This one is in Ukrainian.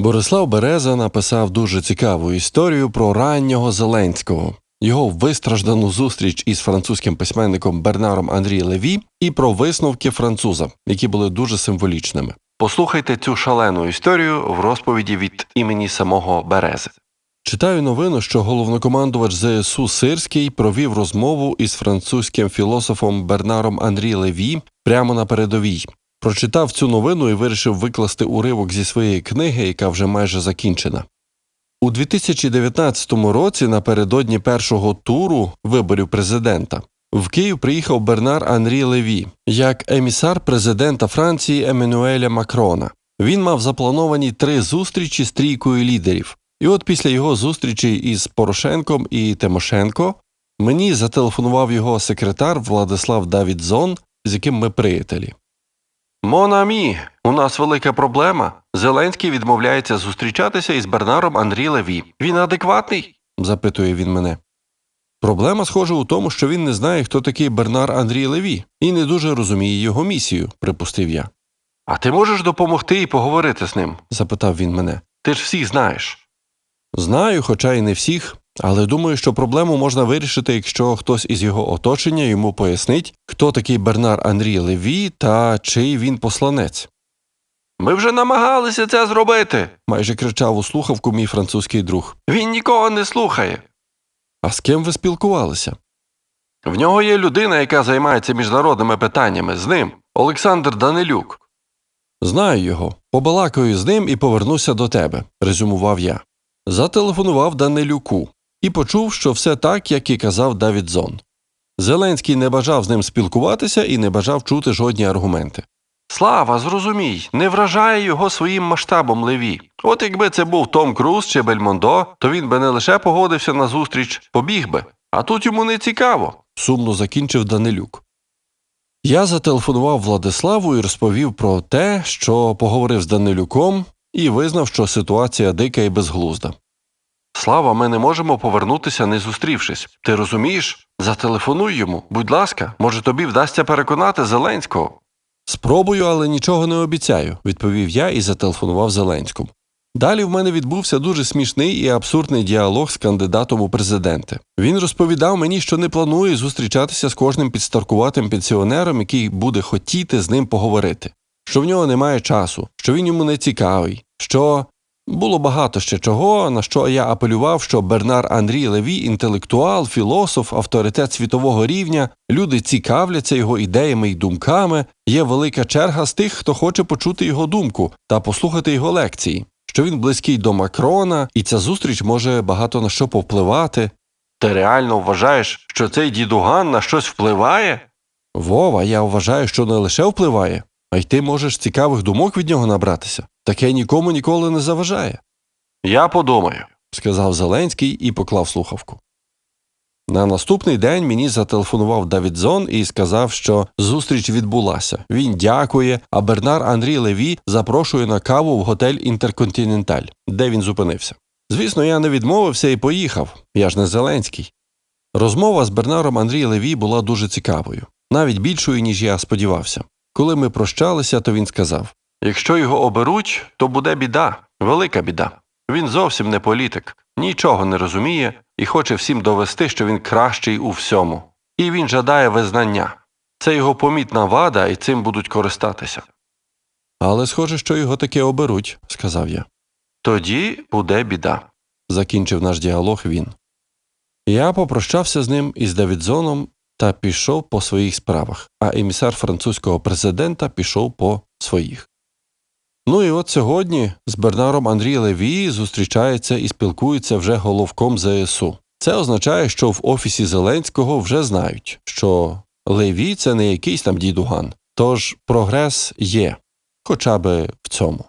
Борислав Береза написав дуже цікаву історію про раннього Зеленського, його вистраждану зустріч із французьким письменником Бернаром Андрі Леві і про висновки француза, які були дуже символічними. Послухайте цю шалену історію в розповіді від імені самого Берези. Читаю новину, що головнокомандувач ЗСУ Сирський провів розмову із французьким філософом Бернаром Андрі Леві прямо на передовій. Прочитав цю новину і вирішив викласти уривок зі своєї книги, яка вже майже закінчена. У 2019 році, напередодні першого туру виборів президента, в Київ приїхав Бернар Анрі Леві як емісар президента Франції Еммануеля Макрона. Він мав заплановані три зустрічі з трійкою лідерів. І от після його зустрічі із Порошенком і Тимошенко мені зателефонував його секретар Владислав Давідзон, з яким ми приятелі. Монамі, у нас велика проблема. Зеленський відмовляється зустрічатися із Бернаром Андрі Леві. Він адекватний? запитує він мене. Проблема, схоже, у тому, що він не знає, хто такий Бернар Андрій Леві, і не дуже розуміє його місію, припустив я. А ти можеш допомогти і поговорити з ним? запитав він мене. Ти ж всіх знаєш. Знаю, хоча й не всіх, але думаю, що проблему можна вирішити, якщо хтось із його оточення йому пояснить, хто такий Бернар Андрій Леві та чий він посланець. Ми вже намагалися це зробити, майже кричав у слухавку мій французький друг. Він нікого не слухає. А з ким ви спілкувалися? В нього є людина, яка займається міжнародними питаннями з ним Олександр Данилюк. Знаю його. Побалакаю з ним і повернуся до тебе, резюмував я. Зателефонував Данилюку і почув, що все так, як і казав Давідзон. Зеленський не бажав з ним спілкуватися і не бажав чути жодні аргументи. Слава, зрозумій, не вражає його своїм масштабом Леві. От якби це був Том Круз чи Бельмондо, то він би не лише погодився на зустріч, побіг би. А тут йому не цікаво, сумно закінчив Данилюк. Я зателефонував Владиславу і розповів про те, що поговорив з Данилюком, і визнав, що ситуація дика і безглузда. Слава, ми не можемо повернутися, не зустрівшись. Ти розумієш? Зателефонуй йому, будь ласка, може тобі вдасться переконати Зеленського. Спробую, але нічого не обіцяю, відповів я і зателефонував Зеленському. Далі в мене відбувся дуже смішний і абсурдний діалог з кандидатом у президенти. Він розповідав мені, що не планує зустрічатися з кожним підстаркуватим пенсіонером, який буде хотіти з ним поговорити, що в нього немає часу, що він йому не цікавий, що було багато ще чого, на що я апелював, що Бернар Андрій Леві інтелектуал, філософ, авторитет світового рівня, люди цікавляться його ідеями і думками, є велика черга з тих, хто хоче почути його думку та послухати його лекції, що він близький до Макрона, і ця зустріч може багато на що повпливати. Ти реально вважаєш, що цей дідуган на щось впливає? Вова, я вважаю, що не лише впливає, а й ти можеш цікавих думок від нього набратися. Таке нікому ніколи не заважає. Я подумаю, сказав Зеленський і поклав слухавку. На наступний день мені зателефонував Давідзон і сказав, що зустріч відбулася. Він дякує, а Бернар Андрій Леві запрошує на каву в готель Інтерконтиненталь, де він зупинився. Звісно, я не відмовився і поїхав. Я ж не Зеленський. Розмова з Бернаром Андрій Леві була дуже цікавою, навіть більшою, ніж я сподівався. Коли ми прощалися, то він сказав Якщо його оберуть, то буде біда, велика біда. Він зовсім не політик, нічого не розуміє і хоче всім довести, що він кращий у всьому. І він жадає визнання. Це його помітна вада, і цим будуть користатися. Але схоже, що його таки оберуть, сказав я. Тоді буде біда, закінчив наш діалог він. Я попрощався з ним із Давідзоном та пішов по своїх справах, а емісар французького президента пішов по своїх. Ну і от сьогодні з Бернаром Андрій Леві зустрічається і спілкується вже головком ЗСУ. Це означає, що в офісі Зеленського вже знають, що Леві це не якийсь там дідуган, тож прогрес є, хоча би в цьому.